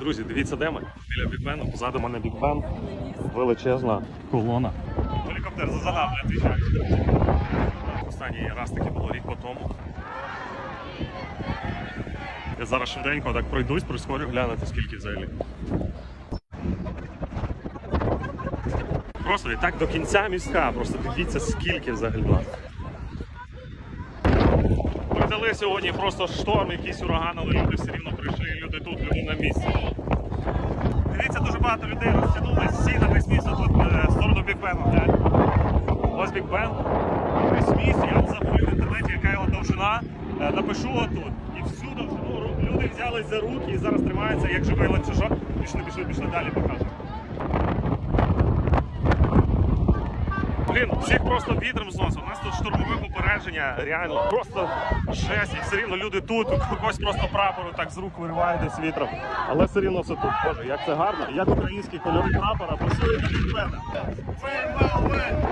Друзі, дивіться, де ми. Біля Бікбену. Позаду мене Бікбен. Величезна колона. Гелікоптер зазадав, не відвічаю. Останній раз таки було рік по тому. Я зараз швиденько так пройдусь, прискорю, глянути, скільки взагалі. Просто і так до кінця містка, просто дивіться, скільки взагалі нас. Придали сьогодні просто шторм, якийсь ураган, але люди все рівно прийшли, тут, люди на місці. Дивіться, дуже багато людей розтягнулись всі на весь місто тут е, в сторону Бікбену. глянь. Ось Бікбен. Весь міст, я забув в інтернеті, яка його довжина. Е, Напишу отут. І всю довжину люди взялись за руки і зараз тримаються, як живий ланцюжок. Пішли, пішли, пішли далі покажемо. Блін, всіх просто вітром зносить. У нас тут штурмове враження реально просто жесть. І все рівно люди тут, у когось просто прапору так з рук вириває десь вітром. Але все рівно все тут. Боже, як це гарно. Як український кольори прапора пасує до мене.